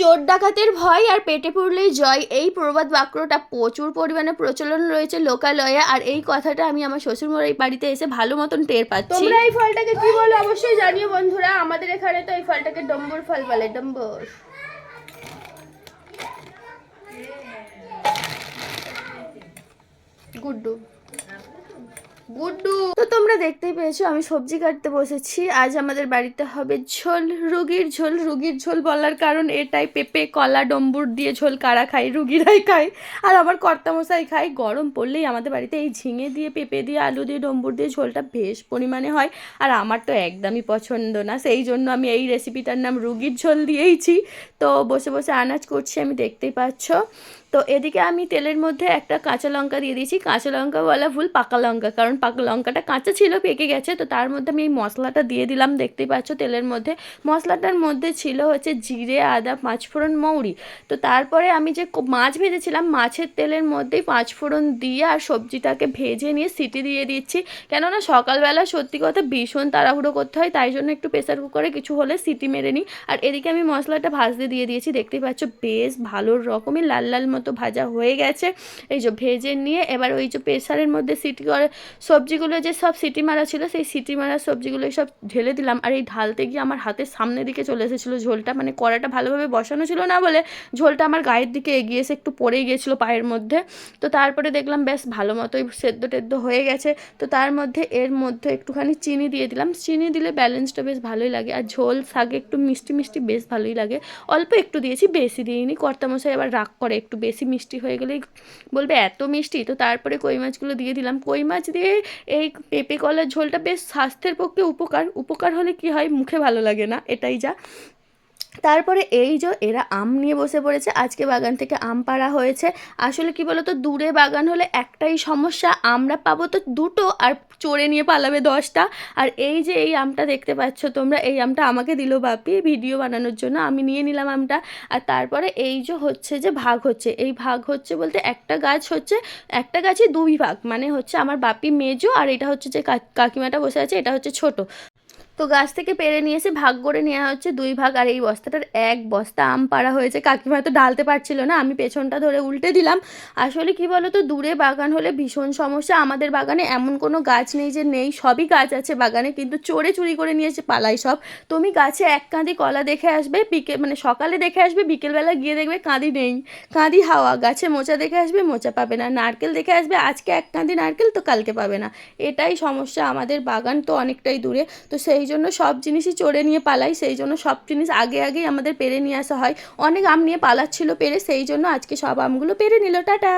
চোর ডাকাতের ভয় আর পেটে পড়লেই জয়। এই প্রবাদ বাক্যটা প্রচুর পরিমাণে প্রচলন রয়েছে লোকালয়ে আর এই কথাটা আমি আমার শ্বশুরমশাই এই বাড়িতে এসে ভালো মতন টের পাচ্ছি। তোমরা এই ফলটাকে কি বলো? অবশ্যই জানিও বন্ধুরা, আমাদের এখানে তো এই ফলটাকে ডম্বর ফল বলে, ডম্বুর। গুড্ডু। গুড্ডু। তো তোমরা দেখতেই পেয়েছ, আমি সবজি কাটতে বসেছি। আজ আমাদের বাড়িতে হবে ঝোল, রুগীর ঝোল। রুগীর ঝোল বলার কারণ এটাই, পেঁপে, কলা, ডম্বুর দিয়ে ঝোল কারা খায়, রুগীরাই খায়। আর আমার কর্তামশাই খায়, গরম পড়লেই আমাদের বাড়িতে এই ঝিঙে দিয়ে, পেঁপে দিয়ে, আলু দিয়ে, ডম্বুর দিয়ে ঝোলটা বেশ পরিমাণে হয়। আর আমার তো একদমই পছন্দ না, সেই জন্য আমি এই রেসিপিটার নাম রুগীর ঝোল দিয়েইছি। তো বসে বসে আনাজ করছি, আমি দেখতেই পাচ্ছ। তো এদিকে আমি তেলের মধ্যে একটা কাঁচা লঙ্কা দিয়ে দিয়েছি। কাঁচা লঙ্কা বলা ভুল পাকা লঙ্কা, কারণ পাকা লঙ্কাটা কাঁচা ছিল, পেকে গেছে। তো তার মধ্যে আমি এই মশলাটা দিয়ে দিলাম দেখতেই পাচ্ছ তেলের মধ্যে। মশলাটার মধ্যে ছিল হচ্ছে জিরে, আদা, পাঁচফোড়ন, মৌরি। তো তারপরে আমি যে মাছ ভেজেছিলাম, মাছের তেলের মধ্যেই পাঁচফোড়ন দিয়ে আর সবজিটাকে ভেজে নিয়ে সিটি দিয়ে দিচ্ছি। কেননা সকালবেলা সত্যি কথা ভীষণ তাড়াহুড়ো করতে হয়, তাই জন্য একটু প্রেসার কুকারে কিছু হলে সিটি মেরে নিই। আর এদিকে আমি মশলাটা ভাজতে দিয়ে দিয়েছি দেখতেই পাচ্ছ বেশ ভালো রকমের লাল লাল মতো ভাজা হয়ে গেছে। এই যে ভেজে নিয়ে এবার ওই যে প্রেসারের মধ্যে সিটি করে সবজিগুলো যে সব সিটি মারা ছিল, সেই সিটি মারা সবজিগুলো সব ঢেলে দিলাম। আর এই ঢালতে গিয়ে আমার হাতের সামনের দিকে চলে এসেছিল ঝোলটা। মানে কড়াটা ভালোভাবে বসানো ছিল না বলে ঝোলটা আমার গায়ের দিকে এগিয়ে এসে একটু পড়েই গিয়েছিল পায়ের মধ্যে। তো তারপরে দেখলাম, বেশ ভালো মতোই সেদ্ধ টেদ্ধ হয়ে গেছে। তো তার মধ্যে এর মধ্যে একটুখানি চিনি দিয়ে দিলাম। চিনি দিলে ব্যালেন্সটা বেশ ভালোই লাগে। আর ঝোল শাকে একটু মিষ্টি মিষ্টি বেশ ভালোই লাগে। অল্প একটু দিয়েছি, বেশি দিইনি। কর্তামশাই আবার রাগ করে একটু বেশি মিষ্টি হয়ে গেলেই বলবে, এত মিষ্টি? তো তারপরে কই মাছগুলো দিয়ে দিলাম। কই মাছ দিয়ে এই পেঁপে কলার ঝোলটা বেশ স্বাস্থ্যের পক্ষে উপকার। উপকার হলে কি হয়? মুখে ভালো লাগে না, এটাই যা। তারপরে এই যে এরা আম নিয়ে বসে পড়েছে, আজকে বাগান থেকে আম পাড়া হয়েছে। আসলে কি বলতো, দূরে বাগান হলে একটাই সমস্যা, আমরা পাবো তো দুটো আর চড়ে নিয়ে পালাবে দশটা। আর এই যে এই আমটা দেখতে পাচ্ছ তোমরা, এই আমটা আমাকে দিল বাপি ভিডিও বানানোর জন্য, আমি নিয়ে নিলাম আমটা। আর তারপরে এই যে হচ্ছে যে ভাগ হচ্ছে, এই ভাগ হচ্ছে বলতে একটা গাছ হচ্ছে, একটা গাছে দুই ভাগ। মানে হচ্ছে আমার বাপি মেজো আর এটা হচ্ছে যে কাকিমাটা বসে আছে, এটা হচ্ছে ছোট। তো গাছ থেকে পেরে নিয়ে এসে ভাগ করে নেওয়া হচ্ছে দুই ভাগ, আর এই বস্তাটার এক বস্তা আম পাড়া হয়েছে। কাকিমা তো ডালতে পারছিল না, আমি পেছনটা ধরে উল্টে দিলাম। আসলে কি বলো তো দূরে বাগান হলে ভীষণ সমস্যা। আমাদের বাগানে এমন কোনো গাছ নেই যে নেই, সবই গাছ আছে বাগানে, কিন্তু চোরে চুরি করে নিয়ে এসে পালাই সব। তুমি গাছে এক কাঁদি কলা দেখে আসবে বিকেল মানে সকালে দেখে আসবে, বিকেলবেলা গিয়ে দেখবে কাঁদি নেই। কাঁদি হাওয়া, গাছে মোচা দেখে আসবে, মোচা পাবে না। নারকেল দেখে আসবে, আজকে এক কাঁদি নারকেল তো কালকে পাবে না। এটাই সমস্যা, আমাদের বাগান তো অনেকটাই দূরে। তো সেই জন্য সব জিনিসই চড়ে নিয়ে পালাই সেই জন্য সব জিনিস আগে আগেই আমাদের পেরে নিয়ে আসা হয়। অনেক আম নিয়ে পালাচ্ছিল পেরে সেই জন্য আজকে সব আমগুলো পেরে নিল। টাটা!